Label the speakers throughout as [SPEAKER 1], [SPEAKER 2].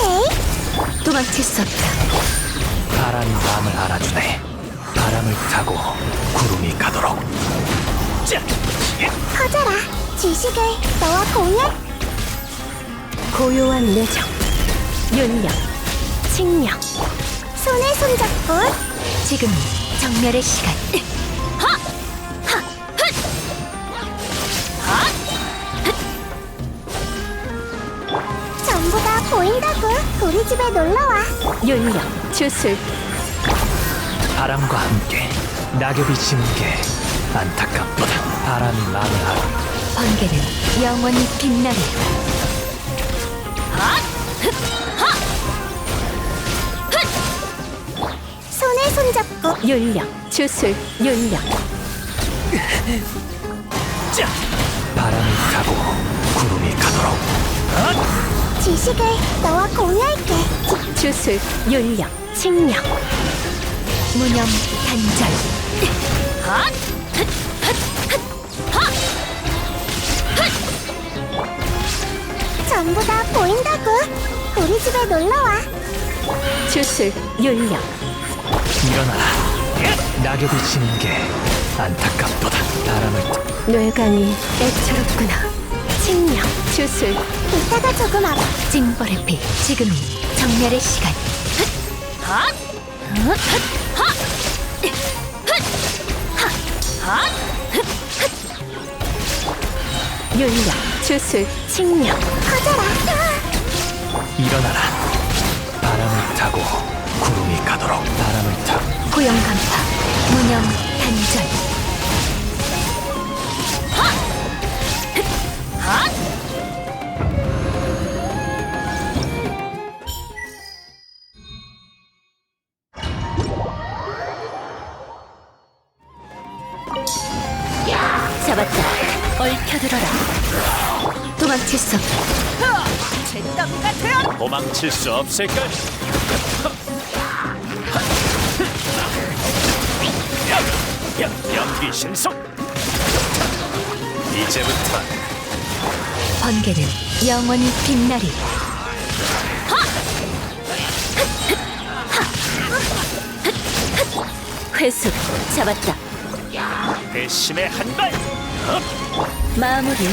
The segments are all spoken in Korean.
[SPEAKER 1] 헤이
[SPEAKER 2] 도망칠 수 없다
[SPEAKER 3] 바람이 마음을 알아주네. 바람을 타고 구름이 가도록. 자, 예.
[SPEAKER 1] 커져라 지식을 너와 공유
[SPEAKER 2] 고요한 내정 윤력 칭령
[SPEAKER 1] 손에 손잡고
[SPEAKER 2] 지금 정멸의 시간
[SPEAKER 1] 보인다고? 우리 집에 놀러와.
[SPEAKER 2] 윤력 주술.
[SPEAKER 3] 바람과 함께 낙엽이 지는 게 안타깝도다. 바람이 알아.
[SPEAKER 2] 번개는 영원히 빛나리.
[SPEAKER 1] 손에 손잡고.
[SPEAKER 2] 윤력 주술. 윤력
[SPEAKER 3] 자, 바람을 타고 구름이 가도록.
[SPEAKER 1] 지식을 너와 공유할게.
[SPEAKER 2] 주술 윤력 칭령. 무념 단절.
[SPEAKER 1] 전부 다 보인다고. 우리 집에 놀러와.
[SPEAKER 2] 주술 윤력
[SPEAKER 3] 일어나라. 낙엽이 지는 게 안타깝도다. 바람을 타-
[SPEAKER 2] 뇌강이 애처롭구나. 칭령 주술
[SPEAKER 1] 이따가 조금 알아
[SPEAKER 2] 징벌의 피 지금이 정멸의 시간 윤력 주술 칭령
[SPEAKER 1] 커져라
[SPEAKER 3] 일어나라. 바람을 타고 구름이 가도록. 바람을 타.
[SPEAKER 2] 고용 간파 무념 단절 얽혀들어라 도망칠 수 없다
[SPEAKER 3] 도망칠 수 없을까? 연기 신속. 이제부터
[SPEAKER 2] 번개는 영원히 빛나리 회수 잡았다
[SPEAKER 3] 배심의 한 발.
[SPEAKER 2] 마무리.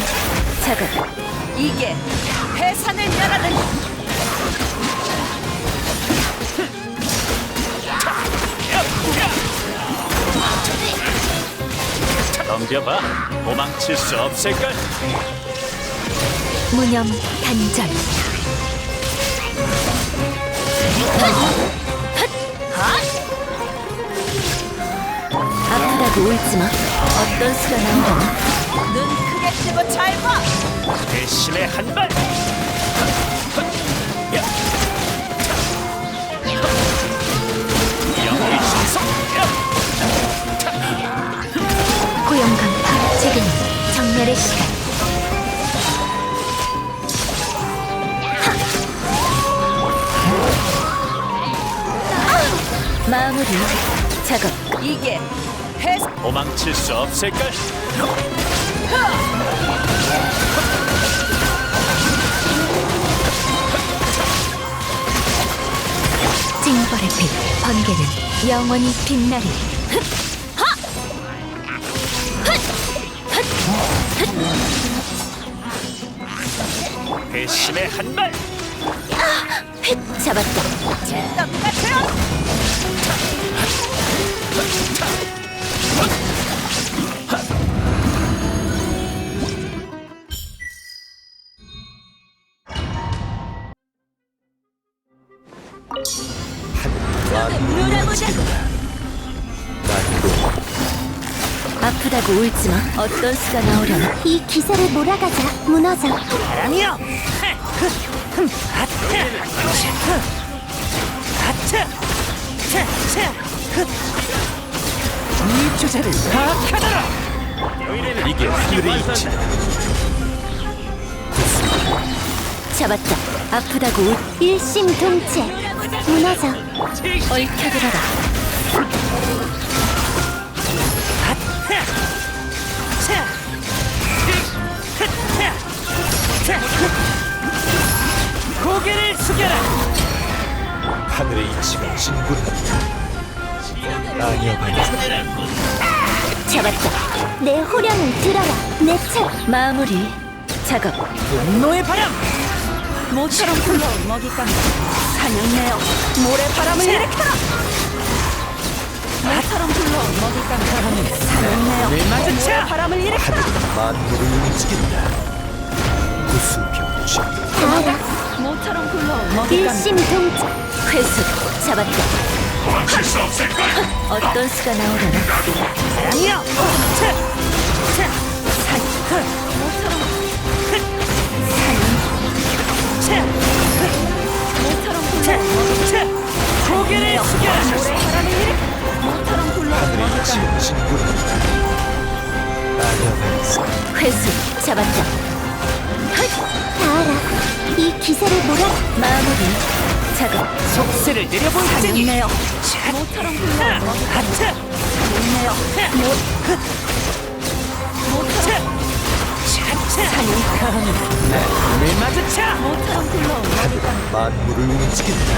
[SPEAKER 2] 작업.
[SPEAKER 4] 이게 해산을 멸하는
[SPEAKER 3] 덤벼봐. 도망칠 수 없을까?
[SPEAKER 2] 무념 단절. 아프다고 울지마 어떤 수가 나오려나
[SPEAKER 4] 눈 크게 뜨고 잘 봐.
[SPEAKER 3] 배심의 한 발. 연기 신속.
[SPEAKER 2] 고용 간파 지금 정멸의 시간 마무리 작업
[SPEAKER 4] 이게 해산
[SPEAKER 3] 도망칠 수 없을까?
[SPEAKER 2] 징벌의 빛 번개는 영원히 빛나리
[SPEAKER 3] 배심의 한 발.
[SPEAKER 2] 잡았다
[SPEAKER 4] 똑같아요.
[SPEAKER 2] 아프다고 울지마. 어떤 수가 나오려나?
[SPEAKER 1] 이 기세를 몰아가자. 무너져.
[SPEAKER 3] 이 이게 하늘의 이치
[SPEAKER 2] 잡았다. 아프다고 울-
[SPEAKER 1] 일심동체. 무너져.
[SPEAKER 2] 얽혀들어라.
[SPEAKER 3] 고개를 숙여라 하늘의 이치가 진군한다 아니야 반야
[SPEAKER 2] 잡았다.
[SPEAKER 5] 내 호령을 들어라. 내 차.
[SPEAKER 2] 마무리. 작업.
[SPEAKER 6] 분노의 바람
[SPEAKER 4] 모처럼 굴러온 먹잇감과 사냥내어 모래 바람을 일으켜라 모처럼 굴러온 먹잇감과 사냥내어
[SPEAKER 6] 내 마주쳐
[SPEAKER 4] 모래 바람을 일으켜라
[SPEAKER 7] 만물을 움직인다. 구수병충
[SPEAKER 5] 다
[SPEAKER 4] 모처럼 굴러온 먹잇감
[SPEAKER 5] 일심동체.
[SPEAKER 2] 회수. 잡았다. 어떤 수가 나오려나?
[SPEAKER 6] 아니야
[SPEAKER 4] 모처럼 굴러온
[SPEAKER 6] 고개를 숙여
[SPEAKER 4] 모래 바람을 일으켜 모처럼 굴러온 먹잇감
[SPEAKER 7] 진구를 아려면서
[SPEAKER 2] 회수. 잡았다.
[SPEAKER 5] 다 알아. 이 기세를 몰아.
[SPEAKER 2] 마무리. 작업.
[SPEAKER 6] 속세를 내려보이지
[SPEAKER 4] 사냥내어 모처럼 먹잇감
[SPEAKER 6] 하트
[SPEAKER 4] 사냥내어 모처럼
[SPEAKER 6] 사냥 내 마주쳐
[SPEAKER 4] 모처럼 먹잇감
[SPEAKER 7] 만물을 움직인다.